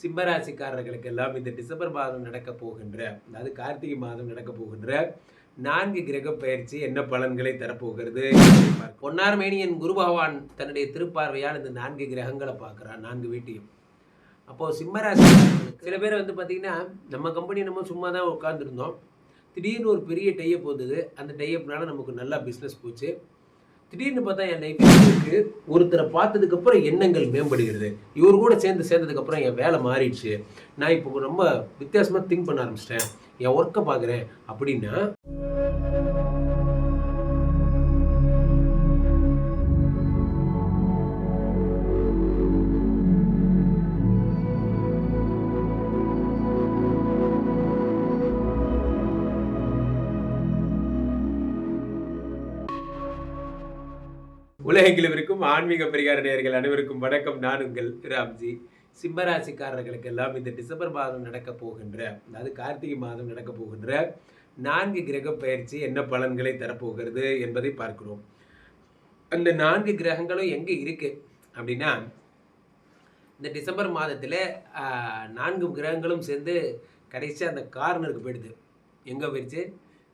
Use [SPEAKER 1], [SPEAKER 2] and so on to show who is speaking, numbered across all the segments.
[SPEAKER 1] சிம்மராசிக்காரர்களுக்கு எல்லாம் இந்த டிசம்பர் மாதம் நடக்க போகின்ற அதாவது கார்த்திகை மாதம் நடக்க போகின்ற நான்கு கிரக பயிற்சி என்ன பலன்களை தரப்போகிறது? பொன்னார்மேனியன் குரு பகவான் தன்னுடைய திருப்பார்வையால் இந்த நான்கு கிரகங்களை பார்க்குறான் நான்கு வீட்டையும். அப்போது சிம்மராசி சில பேர் வந்து பார்த்திங்கன்னா நம்ம கம்பெனி நம்ம சும்மா தான் உட்காந்துருந்தோம் திடீர்னு ஒரு பெரிய டையப் வந்தது. அந்த டையப்னால நமக்கு நல்லா பிஸ்னஸ் போச்சு. திடீர்னு பார்த்தா என் லைஃப்க்கு ஒருத்தரை பார்த்ததுக்கப்புறம் எண்ணங்கள் மேம்படுகிறது. இவர் கூட சேர்ந்து சேர்ந்ததுக்கப்புறம் என் வேலை மாறிடுச்சு. நான் இப்போ ரொம்ப வித்தியாசமாக திங்க் பண்ண ஆரம்பிச்சிட்டேன். என் ஒர்க்கை பார்க்குறேன். அப்படின்னா உலகெங்கிலும் இருக்கும் ஆன்மீக பரிகார நேயர்கள் அனைவருக்கும் வணக்கம். நான் உங்கள் ராம்ஜி. சிம்மராசிக்காரர்களுக்கு எல்லாம் இந்த டிசம்பர் மாதம் நடக்க போகின்ற அதாவது கார்த்திகை மாதம் நடக்க போகின்ற நான்கு கிரக பயிற்சி என்ன பலன்களை தரப்போகிறது என்பதை பார்க்கிறோம். அந்த நான்கு கிரகங்களும் எங்கே இருக்கு அப்படின்னா இந்த டிசம்பர் மாதத்தில் நான்கு கிரகங்களும் சேர்ந்து கடைசியாக அந்த கார்னருக்கு போயிடுது. எங்கே போயிடுச்சு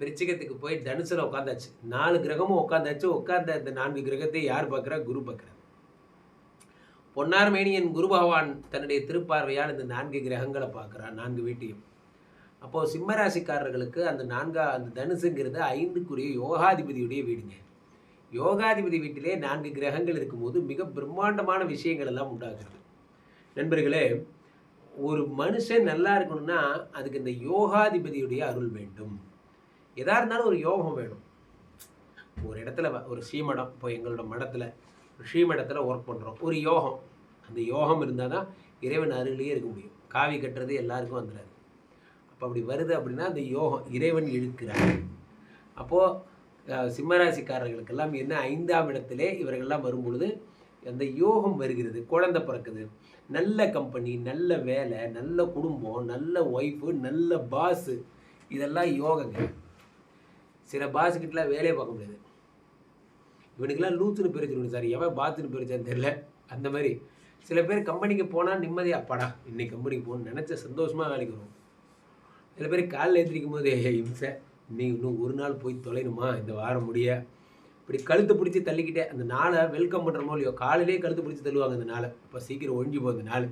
[SPEAKER 1] விருச்சிகத்துக்கு போய் தனுசில் உட்காந்தாச்சு நாலு கிரகமும் உட்காந்தாச்சு உட்காந்த அந்த நான்கு கிரகத்தை யார் பார்க்குறா? குரு பார்க்குறா பொன்னார்மேனியன் குரு பகவான் தன்னுடைய திருப்பார்வையால் இந்த நான்கு கிரகங்களை பார்க்குறான் நான்கு வீட்டையும். அப்போது சிம்மராசிக்காரர்களுக்கு அந்த நான்கா அந்த தனுசுங்கிறது ஐந்துக்குரிய யோகாதிபதியுடைய வீடுங்க. யோகாதிபதி வீட்டிலே நான்கு கிரகங்கள் இருக்கும்போது மிக பிரம்மாண்டமான விஷயங்கள் எல்லாம் உண்டாகிறது. நண்பர்களே ஒரு மனுஷன் நல்லா இருக்கணும்னா அதுக்கு இந்த யோகாதிபதியுடைய அருள் வேண்டும். எதாக இருந்தாலும் ஒரு யோகம் வேணும். ஒரு இடத்துல ஒரு ஸ்ரீமடம் இப்போ எங்களோட மடத்தில் ஸ்ரீமடத்தில் ஒர்க் பண்ணுறோம் ஒரு யோகம். அந்த யோகம் இருந்தால் தான் இறைவன் அருகிலேயே இருக்க முடியும். காவி கட்டுறது எல்லாருக்கும் வந்துடாது அப்போ அப்படி வருது அப்படின்னா அந்த யோகம் இறைவன் இழுக்கிறார். அப்போது சிம்மராசிக்காரர்களுக்கெல்லாம் என்ன ஐந்தாம் இடத்திலே இவர்கள்லாம் வரும்பொழுது அந்த யோகம் வருகிறது. குழந்தை பிறக்குது. நல்ல கம்பெனி நல்ல வேலை நல்ல குடும்பம் நல்ல ஒய்ஃபு நல்ல பாஸு இதெல்லாம் யோகங்க. சில பாஸுக்கிட்டலாம் வேலையை பார்க்க முடியாது. இவனுக்கெல்லாம் லூத்துன்னு பிரிச்சிருக்கணும் சார். எவன் பாத்துன்னு பெருச்சான்னு தெரில அந்த மாதிரி. சில பேர் கம்பெனிக்கு போனால் நிம்மதியாக அப்பாடா இன்னைக்கு கம்பெனிக்கு போகணும்னு நினச்ச சந்தோஷமாக வேலைக்கு வரும் சில பேர் காலையில் எழுந்திரிக்கும் போது இம்சை நீ இன்னும் ஒரு நாள் போய் தொலைணுமா? இந்த வாரம் முடிய. இப்படி கழுத்து பிடிச்சி தள்ளிக்கிட்டே அந்த நாளை வெல்கம் பண்ணுறமோ இல்லையோ காலையிலே கழுத்து பிடிச்சி தள்ளுவாங்க அந்த நாளை. இப்போ சீக்கிரம் ஒழிஞ்சு போகுது அந்த நாள்.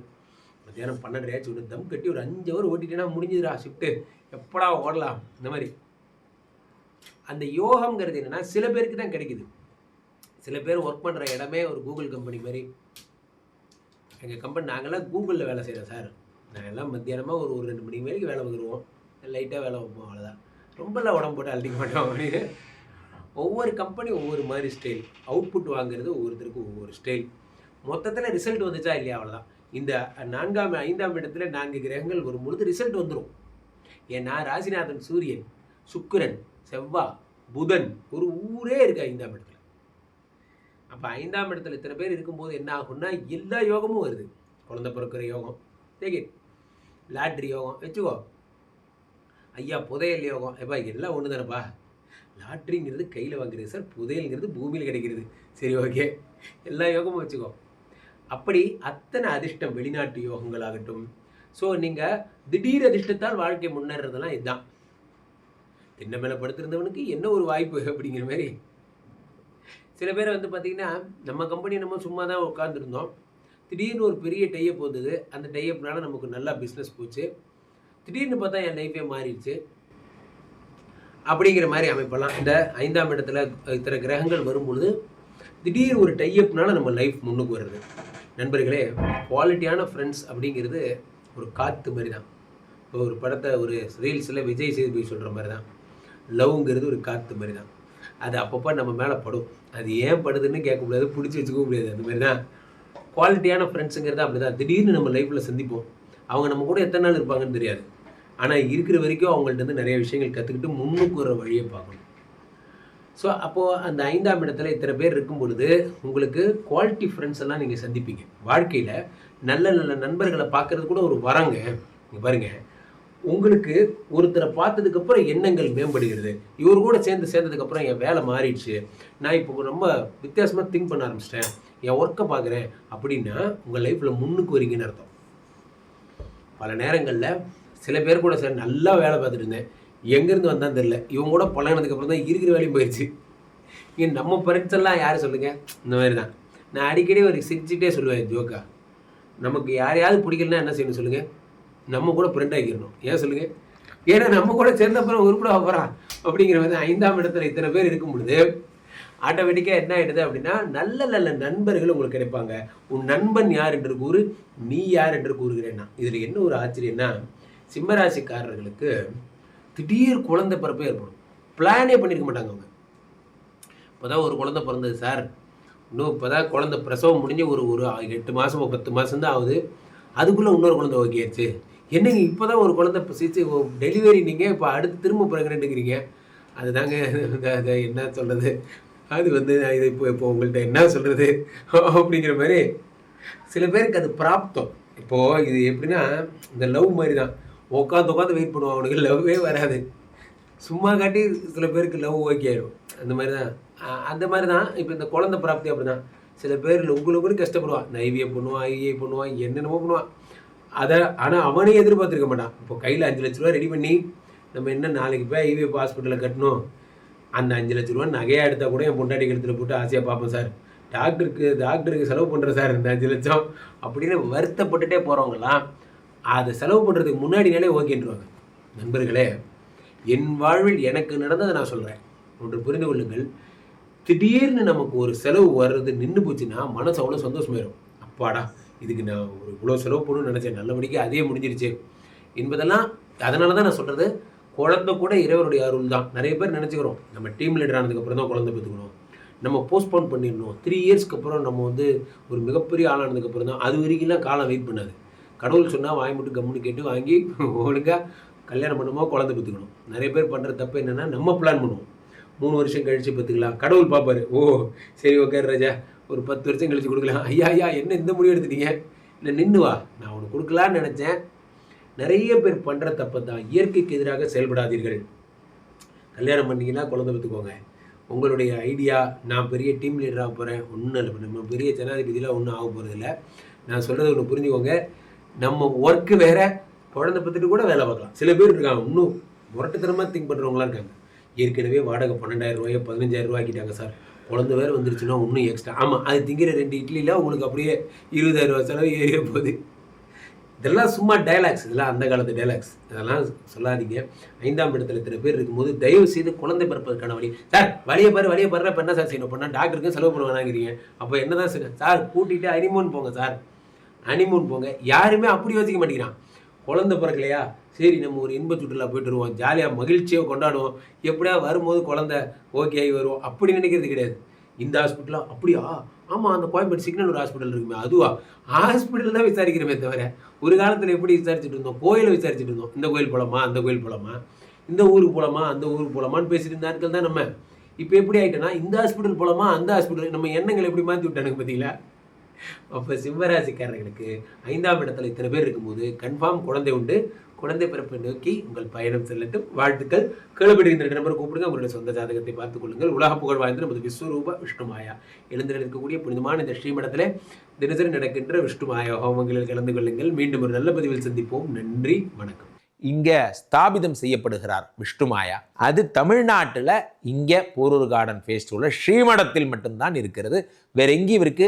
[SPEAKER 1] மத்தியானம் பன்னெண்டரையாச்சும் ஒன்று தம் கட்டி ஒரு அஞ்சு ஹவர் ஓட்டிட்டேன்னா முடிஞ்சுதுடா ஷிஃப்ட்டு எப்படா ஓடலாம்? இந்த மாதிரி. அந்த யோகம்ங்கிறது என்னன்னா சில பேருக்கு தான் கிடைக்குது. சில பேர் ஒர்க் பண்ணுற இடமே ஒரு கூகுள் கம்பெனி மாதிரி. எங்கள் கம்பெனி நாங்கள்லாம் கூகுளில் வேலை செய்கிறோம் சார் நாங்கள்லாம் மத்தியானமாக ஒரு ஒரு ரெண்டு மணி வரைக்கும் வேலை வந்துருவோம் லைட்டாக வேலை வைப்போம் அவ்வளோதான் ரொம்பலாம் உடம்பு போட்டு அழட்டிக்க மாட்டோம் அப்படின்னு ஒவ்வொரு கம்பெனி ஒவ்வொரு மாதிரி ஸ்டைல் அவுட்புட் வாங்குறது ஒவ்வொருத்தருக்கும் ஒவ்வொரு ஸ்டைல் மொத்தத்தில் ரிசல்ட் வந்துச்சா இல்லையா அவ்வளோதான் இந்த நான்காம் ஐந்தாம் இடத்துல நான்கு கிரகங்கள் வரும்பொழுது ரிசல்ட் வந்துடும் ஏன்னா ராசிநாதன் சூரியன் சுக்கிரன் செவ்வாய் புதன் ஒரு ஊரே இருக்கு ஐந்தாம் இடத்துல. அப்போ ஐந்தாம் இடத்துல இத்தனை பேர் இருக்கும்போது என்ன ஆகும்னா எல்லா யோகமும் வருது. குழந்த பிறக்கிற யோகம் டேக் இட் லாட்ரி யோகம் வச்சுக்கோ. ஐயா புதையல் யோகம். எப்பா எல்லாம் ஒன்று தானேப்பா லாட்ரிங்கிறது கையில் வாங்குறது சார் புதையல்ங்கிறது பூமியில் கிடைக்கிறது. சரி ஓகே எல்லா யோகமும் வச்சுக்கோ. அப்படி அத்தனை அதிர்ஷ்டம் வெளிநாட்டு யோகங்களாகட்டும். ஸோ நீங்கள் திடீர் அதிர்ஷ்டத்தால் வாழ்க்கை முன்னேறதெல்லாம் இதுதான். தின்னமேல மேலே படுத்திருந்தவனுக்கு என்ன ஒரு வாய்ப்பு அப்படிங்கிற மாதிரி. சில பேர் வந்து பார்த்தீங்கன்னா நம்ம கம்பெனி நம்ம சும்மா தான் உட்காந்துருந்தோம் திடீர்னு ஒரு பெரிய டையப் வந்தது. அந்த டையப்னால நமக்கு நல்லா பிஸ்னஸ் போச்சு. திடீர்னு பார்த்தா என் லைஃபே மாறிடுச்சு. அப்படிங்கிற மாதிரி அமைப்பெல்லாம் இந்த ஐந்தாம் இடத்துல இத்தனை கிரகங்கள் வரும்பொழுது திடீர் ஒரு டையப்னால நம்ம லைஃப் முன்னுக்கு வருது. நண்பர்களே குவாலிட்டியான ஃப்ரெண்ட்ஸ் அப்படிங்கிறது ஒரு காற்று மாதிரி தான். இப்போ ஒரு படத்தை ஒரு ரீல்ஸில் விஜய் சேதுபதி சொல்கிற மாதிரி தான். லவ்ங்கிறது ஒரு காற்று மாதிரி தான் அது அப்பப்போ நம்ம மேலே படும். அது ஏன் படுதுன்னு கேட்க முடியாது பிடிச்சி வச்சுக்க முடியாது. அந்த மாதிரி தான் குவாலிட்டியான ஃப்ரெண்ட்ஸுங்கிறது அப்படி தான் திடீர்னு நம்ம லைஃப்பில் சந்திப்போம். அவங்க நம்ம கூட எத்தனை நாள் இருப்பாங்கன்னு தெரியாது. ஆனால் இருக்கிற வரைக்கும் அவங்கள்ட்ட இருந்து நிறைய விஷயங்கள் கற்றுக்கிட்டு முன்னுக்கு வர வழியை பார்க்கணும். ஸோ அப்போது அந்த ஐந்தாம் இடத்துல இத்தனை பேர் இருக்கும் பொழுது உங்களுக்கு குவாலிட்டி ஃப்ரெண்ட்ஸ் எல்லாம் நீங்கள் சந்திப்பீங்க. வாழ்க்கையில் நல்ல நல்ல நண்பர்களை பார்க்குறது கூட ஒரு வரங்க. நீங்கள் பாருங்க. உங்களுக்கு ஒருத்தரை பார்த்ததுக்கு அப்புறம் எண்ணங்கள் மேம்படுகிறது. இவர் கூட சேர்ந்து சேர்ந்ததுக்கு அப்புறம் என் வேலை மாறிடுச்சு. நான் இப்போ ரொம்ப வித்தியாசமாக திங்க் பண்ண ஆரம்பிச்சிட்டேன். என் ஒர்க்கை பார்க்குறேன் அப்படின்னா உங்கள் லைஃப்பில் முன்னுக்கு வரீங்கன்னு அர்த்தம். பல நேரங்களில் சில பேர் கூட சார் நல்லா வேலை பார்த்துட்டு இருந்தேன். எங்கேருந்து வந்தால் தெரில இவங்க கூட பழகினதுக்கப்புறம் தான் இருக்கிற வேலையும் போயிடுச்சு இங்கே நம்ம ஃப்ரெண்ட்ஸ் எல்லாம் யார் சொல்லுங்கள் இந்த மாதிரி தான். நான் அடிக்கடி ஒரு சிரிச்சுட்டே சொல்லுவேன் ஜோக்கா நமக்கு யாரையாவது பிடிக்கலன்னா என்ன செய்யணும் சொல்லுங்கள் நம்ம கூட ஃப்ரெண்ட் ஆகிடணும் ஏன் சொல்லுங்கள் ஏன்னா நம்ம கூட சேர்ந்த அப்புறம் உருப்பட போகிறான் அப்படிங்கிற மாதிரி ஐந்தாம் இடத்துல இத்தனை பேர் இருக்கும் பொழுது ஆட்டோமேட்டிக்காக என்ன ஆகிடுது அப்படின்னா நல்ல நல்ல நண்பர்கள் உங்களுக்கு கிடைப்பாங்க. உன் நண்பன் யார் என்று கூறு நீ யார் என்று கூறுகிறேன்னா. இதில் என்ன ஒரு ஆச்சரியம்னா சிம்மராசிக்காரர்களுக்கு திடீர் குழந்தை பிறப்பே ஏற்படும். பிளானே பண்ணியிருக்க மாட்டாங்க அவங்க. இப்போ தான் ஒரு குழந்தை பிறந்தது சார் இன்னும் இப்போ தான் குழந்தை பிரசவம் முடிஞ்சு ஒரு ஒரு எட்டு மாதமோ பத்து மாதம் தான் ஆகுது. அதுக்குள்ளே இன்னொரு குழந்தை ஓகே ஆச்சு என்னங்க இப்போ தான் ஒரு குழந்தை இப்போ சிச்சு டெலிவரி நீங்கள் இப்போ அடுத்து திரும்ப ப்ரெக்னெண்ட்டுங்கிறீங்க அதுதாங்க அதை என்ன சொல்கிறது அது வந்து நான் இது இப்போ இப்போ உங்கள்கிட்ட என்ன சொல்கிறது அப்படிங்கிற மாதிரி சில பேருக்கு அது பிராப்தம். இப்போது இது எப்படின்னா இந்த லவ் மாதிரி தான் உட்காந்து உட்காந்து வெயிட் பண்ணுவான் அவனுக்கு லவ்வே வராது. சும்மா காட்டி சில பேருக்கு லவ் ஓகே ஆயிடும். அந்த மாதிரி தான் அந்த மாதிரி தான் இப்போ இந்த குழந்தை பிராப்தி அப்படி தான் சில பேர் உங்களுக்கு கூட கஷ்டப்படுவான். நைவியை பண்ணுவான் ஐஏ பண்ணுவான் என்னென்னமோ பண்ணுவான். அதை ஆனால் அவனே எதிர்பார்த்துருக்க மாட்டான். இப்போ கையில் அஞ்சு லட்ச ரூபா ரெடி பண்ணி நம்ம என்ன நாளைக்கு போய் ஐவிஎஃப் ஹாஸ்பிட்டலில் கட்டணும்? அந்த அஞ்சு லட்ச ரூபா நகையாக எடுத்தால் கூட என் பொண்டாட்டி கழுத்தில் போட்டு ஆசையாக பார்ப்பேன் சார். டாக்டருக்கு டாக்டருக்கு செலவு பண்ணுறேன் சார் இந்த அஞ்சு லட்சம். அப்படின்னு வருத்தப்பட்டுட்டே போகிறவங்களாம் அதை செலவு பண்ணுறதுக்கு முன்னாடினாலே ஓகேன்றாங்க நண்பர்களே என் வாழ்வில் எனக்கு நடந்ததை நான் சொல்கிறேன் ஒன்று புரிந்து கொள்ளுங்கள். திடீர்னு நமக்கு ஒரு செலவு வர்றது நின்று போச்சுன்னா மனசு அவ்வளோ சந்தோஷமாயிரும். அப்பாடா. இதுக்கு நான் ஒரு இவ்வளோ செலவு போடணும்னு நினச்சேன். நல்லபடிக்கு அதே முடிஞ்சிருச்சு. என்பதெல்லாம் அதனால தான் நான் சொல்கிறது குழந்தை கூட இறைவனுடைய அருள் தான். நிறைய பேர் நினச்சிக்கிறோம். நம்ம டீம் லீடர் ஆனதுக்கப்புறம் தான் குழந்தை பெற்றுக்கணும். நம்ம போஸ்ட்போன் பண்ணிடணும். த்ரீ இயர்ஸ்க்கு அப்புறம் நம்ம வந்து ஒரு மிகப்பெரிய ஆளானதுக்கப்புறம் தான் அது வரைக்கும்லாம் காலம் வெயிட் பண்ணாது. கடவுள் சொன்னால் வாங்கி மட்டும் கம்முன்னு கேட்டு வாங்கி ஒழுங்காக கல்யாணம் பண்ணுமோ குழந்தை பெற்றுக்கணும். நிறைய பேர் பண்ணுற தப்பு என்னென்னா நம்ம பிளான் பண்ணுவோம். மூணு வருஷம் கழித்து பார்த்துக்கலாம். கடவுள் பார்ப்பாரு. ஓ சரி ஓகே ராஜா. ஒரு பத்து வருஷம் கழித்து கொடுக்கலாம். ஐயா ஐயா என்ன இந்த முடிவு எடுத்துட்டீங்க? இல்லை நின்று வா. நான் உனக்கு கொடுக்கலான்னு நினச்சேன். நிறைய பேர் பண்ணுற தப்பை தான் இயற்கைக்கு எதிராக செயல்படாதீர்கள். கல்யாணம் பண்ணீங்கன்னா குழந்தை பார்த்துக்கோங்க. உங்களுடைய ஐடியா நான் பெரிய டீம் லீடராக போகிறேன் ஒன்றும் இல்லை நம்ம பெரிய ஜனாதிபதியெலாம் ஒன்றும் ஆக போகிறதில்ல நான் சொல்கிறது ஒன்று புரிஞ்சுக்கோங்க. நம்ம ஒர்க்கு வேறு குழந்தை பத்துட்டு கூட வேலை பார்க்கலாம். சில பேர் இருக்காங்க இன்னும் முரட்டுத்தனமாக திங்க் பண்ணுறவங்களாம் இருக்காங்க. ஏற்கனவே வாடகை பன்னெண்டாயிரம் ரூபாயோ பதினஞ்சாயிரம் ரூபா ஆக்கிட்டாங்க சார். குழந்தை வேறு வந்துருச்சுன்னா இன்னும் எக்ஸ்ட்ரா ஆமாம் அது திங்கிற ரெண்டு இட்லியில் உங்களுக்கு அப்படியே இருபதாயிரம் ரூபா செலவு ஏறிய போகுது இதெல்லாம் சும்மா டைலாக்ஸ் இதெல்லாம் அந்த காலத்து டைலாக்ஸ் இதெல்லாம் சொல்லாதீங்க. ஐந்தாம் இடத்துல இத்தனை பேர் இருக்கும்போது தயவு செய்து குழந்தை பிறப்பதற்கான வழி. சார் வழியை பாரு வழியை பாரு இப்போ என்ன சார் செய்யணும்? பண்ணால் டாக்டருக்கு செலவு பண்ண வேணாங்கிறீங்க அப்போ என்ன தான் சார் கூட்டிகிட்டு அனிமோன் போங்க சார். அனிமோன் போங்க. யாருமே அப்படி யோசிக்க மாட்டேங்கிறான். குழந்தை பிறக்கலையா? சரி நம்ம ஒரு இன்ப சுற்றுலா போயிட்டு வருவோம். ஜாலியாக மகிழ்ச்சியாக கொண்டாடுவோம். எப்படியா வரும்போது குழந்தை ஓகே ஆகி வருவோம் அப்படி நினைக்கிறது கிடையாது. இந்த ஹாஸ்பிட்டலா அப்படியா? ஆமாம் அந்த கோயம்பேடு சிக்னல் ஒரு ஹாஸ்பிட்டல் இருக்குமே. அதுவா? ஹாஸ்பிட்டல் தான் விசாரிக்கிறோமே தவிர ஒரு காலத்தில் எப்படி விசாரிச்சுட்டு இருந்தோம்? கோயிலை விசாரிச்சுட்டு இருந்தோம். இந்த கோயில் போகலாமா அந்த கோயில் போகலாமா இந்த ஊருக்கு போகலாமா அந்த ஊருக்கு போகலாமான்னு பேசிட்டு இருந்த ஆட்கள் தான் நம்ம. இப்போ எப்படி ஆகிட்டோன்னா இந்த ஹாஸ்பிட்டல் போகலாமா அந்த ஹாஸ்பிட்டல் நம்ம எண்ணங்கள் எப்படி மாற்றி விட்டானுங்க பார்த்தீங்களா அப்போ சிம்மராசிக்காரர்களுக்கு ஐந்தாம் இடத்துல இத்தனை பேர் இருக்கும்போது கன்ஃபார்ம் குழந்தை உண்டு. குழந்தை பிறப்பை நோக்கி உங்கள் பயணம் செல்லட்டும். வாழ்த்துக்கள். கேளுபடுகின்ற இந்த ரெண்டு கூப்பிடுங்க. உங்களுடைய சொந்த ஜாதகத்தை பார்த்துக் கொள்ளுங்கள். உலக புகழ் வாய்ந்த நமது விஸ்வரூப விஷ்ணுமாயா எழுந்தில் இருக்கக்கூடிய புனிதமான இந்த ஸ்ரீமடத்தில் தினசரி நடக்கின்ற விஷ்ணுமாயா ஹோமங்களில் கலந்து கொள்ளுங்கள். மீண்டும் ஒரு நல்ல பதிவில் சந்திப்போம். நன்றி. வணக்கம்.
[SPEAKER 2] இங்கே ஸ்தாபிதம் செய்யப்படுகிறார் விஷ்ணுமாயா அது தமிழ்நாட்டில் இங்கே போரூர் கார்டன் ஃபேஸ்டிவலில் ஸ்ரீமடத்தில் மட்டும்தான் இருக்கிறது. வேற எங்கேயும் இவருக்கு